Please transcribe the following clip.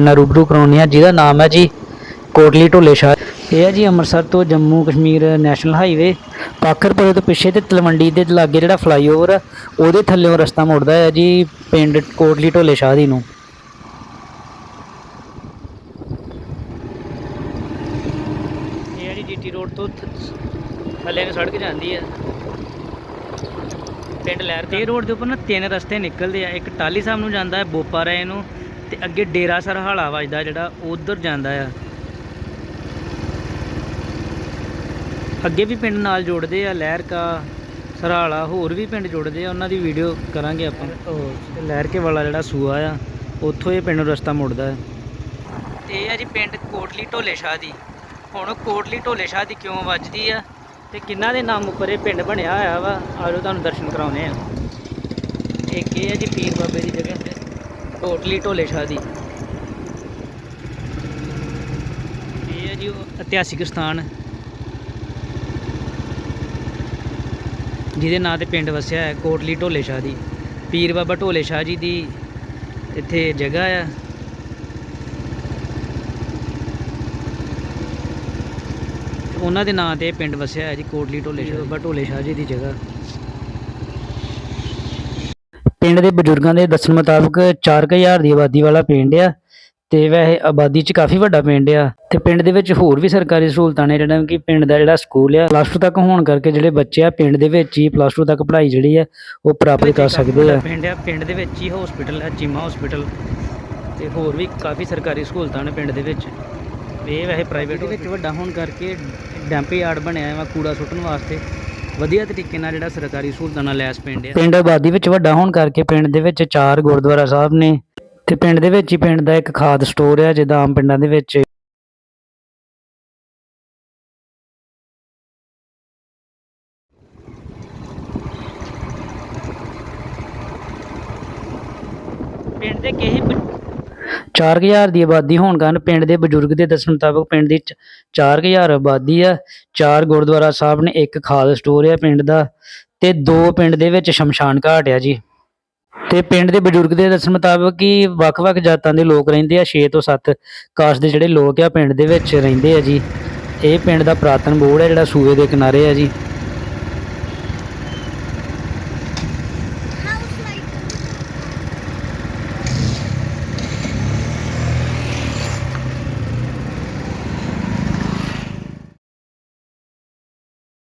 ਨਾਲ ਰੂਬਰੂ ਕਰਾਉਣੀ ਆ ਜਿਹਦਾ ਨਾਮ ਹੈ ਜੀ ਕੋਟਲੀ ਢੋਲੇ ਸ਼ਾਹ। ਇਹ ਹੈ ਜੀ ਅੰਮ੍ਰਿਤਸਰ ਤੋਂ ਜੰਮੂ ਕਸ਼ਮੀਰ ਨੈਸ਼ਨਲ ਹਾਈਵੇ। ਪਾਖਰਪੁਰੇ ਤੋਂ ਪਿੱਛੇ ਤੇ ਤਲਵੰਡੀ ਦੇ ਲਾਗੇ ਜਿਹੜਾ ਫਲਾਈਓਵਰ ਆ ਉਹਦੇ ਥੱਲੇੋਂ ਰਸਤਾ ਮੁੜਦਾ ਹੈ ਜੀ ਪਿੰਡ ਕੋਟਲੀ ਢੋਲੇ ਸ਼ਾਹ ਦੀ ਨੂੰ। ਇਹ ਜਿਹੜੀ ਜੀਟੀ ਰੋਡ ਤੋਂ ਥੱਲੇ ਨੂੰ ਸੜਕ ਜਾਂਦੀ ਹੈ। ਪਿੰਡ ਲਹਿਰ ਤੇ। ਰੋਡ ਦੇ ਉੱਪਰ ਨਾ ਤਿੰਨ ਰਸਤੇ ਨਿਕਲਦੇ ਆ। ਇੱਕ ਟਾਲੀ ਸਾਹਿਬ ਨੂੰ ਜਾਂਦਾ ਹੈ ਬੋਪਾ ਨੂੰ। ਤੇ ਅੱਗੇ ਡੇਰਾ ਸਰਹਾਲਾ ਵੱਜਦਾ ਜਿਹੜਾ ਉਧਰ ਜਾਂਦਾ ਆ। ਅੱਗੇ ਵੀ ਪਿੰਡ ਨਾਲ ਜੋੜਦੇ ਆ ਲਹਿਰ ਕਾ ਸਰਹਾਲਾ ਹੋਰ ਵੀ ਪਿੰਡ ਜੁੜਦੇ ਆ ਉਹਨਾਂ ਦੀ ਵੀਡੀਓ ਕਰਾਂਗੇ ਆਪਾਂ। ਉਹ ਲਹਿਰ ਕੇ ਵਾਲਾ ਜਿਹੜਾ ਸੂਆ ਆ ਉੱਥੋਂ ਇਹ ਪਿੰਡ ਰਸਤਾ ਮੁੜਦਾ ਹੈ ਤੇ ਇਹ ਆ ਜੀ ਪਿੰਡ ਕੋਟਲੀ ਢੋਲੇ ਸ਼ਾਹ ਦੀ। ਹੁਣ ਕੋਟਲੀ ਢੋਲੇ ਸ਼ਾਹ ਦੀ ਕਿਉਂ ਵੱਜਦੀ ਆ? ਤੇ ਕਿੰਨਾ ਦੇ ਨਾਮ ਉੱਪਰ ਇਹ ਪਿੰਡ ਬਣਿਆ ਹੋਇਆ ਵਾ? ਆਜੋ ਤੁਹਾਨੂੰ ਦਰਸ਼ਨ ਕਰਾਉਨੇ ਆ। ਇੱਕ ਇਹ ਹੈ ਜੀ ਪੀਰ ਬਾਬੇ ਦੀ ਜਗ੍ਹਾ ਤੇ। ਕੋਟਲੀ ਢੋਲੇ ਸ਼ਾਹ ਦੀ। ਇਹ ਹੈ ਜੀ ਉਹ ਇਤਿਹਾਸਿਕ ਸਥਾਨ। ਜਿਹਦੇ ਨਾਂ ਤੇ ਪਿੰਡ ਵਸਿਆ ਹੈ, ਕੋਟਲੀ ਢੋਲੇ ਸ਼ਾਹ ਦੀ। ਪੀਰ ਬਾਬਾ ਢੋਲੇ ਸ਼ਾਹ ਜੀ ਦੀ ਇੱਥੇ ਜਗ੍ਹਾ ਆ। ਉਹਨਾਂ ਦੇ ਨਾਂ ਤੇ ਪਿੰਡ ਵਸਿਆ ਹੈ ਜੀ ਕੋਟਲੀ ਢੋਲੇ ਸ਼ਾਹ ਬਾਬਾ ਢੋਲੇ ਸ਼ਾਹ ਜੀ ਦੀ ਜਗ੍ਹਾ। ਪਿੰਡ ਦੇ ਬਜ਼ੁਰਗਾਂ ਦੇ ਦੱਸਣ ਮੁਤਾਬਕ 4000 ਦੀ ਆਬਾਦੀ ਵਾਲਾ ਪਿੰਡ ਆ ਤੇ ਵੈਸੇ ਆਬਾਦੀ ਚ ਕਾਫੀ ਵੱਡਾ ਪਿੰਡ ਆ ਤੇ ਪਿੰਡ ਦੇ ਵਿੱਚ ਹੋਰ ਵੀ ਸਰਕਾਰੀ ਸਹੂਲਤਾਂ ਨੇ ਜਿਹੜਾ ਕਿ ਪਿੰਡ ਦਾ ਜਿਹੜਾ ਸਕੂਲ ਆ ਪਲੱਸ 2 ਤੱਕ ਹੋਣ ਕਰਕੇ ਜਿਹੜੇ ਬੱਚੇ ਆ ਪਿੰਡ ਦੇ ਵਿੱਚ ਹੀ ਪਲੱਸ 2 ਤੱਕ ਪੜ੍ਹਾਈ ਜਿਹੜੀ ਆ ਉਹ ਪ੍ਰਾਪਤ ਕਰ ਸਕਦੇ ਆ। ਪਿੰਡ ਆ ਪਿੰਡ ਦੇ ਵਿੱਚ ਹੀ ਹਸਪੀਟਲ ਹੈ ਚੀਮਾ ਹਸਪੀਟਲ ਤੇ ਹੋਰ ਵੀ ਕਾਫੀ ਸਰਕਾਰੀ ਸਹੂਲਤਾਂ ਨੇ ਪਿੰਡ ਦੇ ਵਿੱਚ। ਇਹ ਵੈਸੇ ਪ੍ਰਾਈਵੇਟ ਵਿੱਚ ਵੱਡਾ ਹੋਣ ਕਰਕੇ ਡੈਂਪ ਯਾਰਡ ਬਣਿਆ ਵਾ ਕੂੜਾ ਸੁੱਟਣ ਵਾਸਤੇ। ਵਧੀਆ ਤਰੀਕੇ ਨਾਲ ਜਿਹੜਾ ਸਰਕਾਰੀ ਸਹੂਲਤਾਂ ਨਾਲ ਲੈਸ ਪਿੰਡ ਆ। ਪਿੰਡ ਆਬਾਦੀ ਵਿੱਚ ਵੱਡਾ ਹੋਣ ਕਰਕੇ ਪਿੰਡ ਦੇ ਵਿੱਚ ਚਾਰ ਗੁਰਦੁਆਰਾ ਸਾਹਿਬ ਨੇ ਤੇ ਪਿੰਡ ਦੇ ਵਿੱਚ ਹੀ ਪਿੰਡ ਦਾ ਇੱਕ ਖਾਦ ਸਟੋਰ ਆ ਜਿੱਦਾਂ ਆਮ ਪਿੰਡਾਂ ਦੇ ਵਿੱਚ ਪਿੰਡ ਦੇ ਕਈ 4000 ਦੀ ਆਬਾਦੀ ਹੋਣ ਕਾਰਨ ਪਿੰਡ ਦੇ ਬਜ਼ੁਰਗ ਦੇ ਦੱਸਣ ਮੁਤਾਬਕ ਪਿੰਡ ਦੀ 4000 ਆਬਾਦੀ ਆ। ਚਾਰ ਗੁਰਦੁਆਰਾ ਸਾਹਿਬ ਨੇ ਇੱਕ ਖਾਦ ਸਟੋਰ ਆ ਪਿੰਡ ਦਾ ਤੇ ਦੋ ਪਿੰਡ ਦੇ ਵਿੱਚ ਸ਼ਮਸ਼ਾਨ ਘਾਟ ਆ ਜੀ। ਤੇ ਪਿੰਡ ਦੇ ਬਜ਼ੁਰਗ ਦੇ ਦੱਸਣ ਮੁਤਾਬਕ ਕਿ ਵੱਖ-ਵੱਖ ਜਾਤਾਂ ਦੇ ਲੋਕ ਰਹਿੰਦੇ ਆ 6 ਤੋਂ 7 ਕਾਸਟ ਦੇ ਜਿਹੜੇ ਲੋਕ ਆ ਪਿੰਡ ਦੇ ਵਿੱਚ ਰਹਿੰਦੇ ਆ ਜੀ। ਇਹ ਪਿੰਡ ਦਾ ਪ੍ਰਾਤਨ ਬੋੜ ਹੈ ਜਿਹੜਾ ਸੂਏ ਦੇ ਕਿਨਾਰੇ ਆ ਜੀ।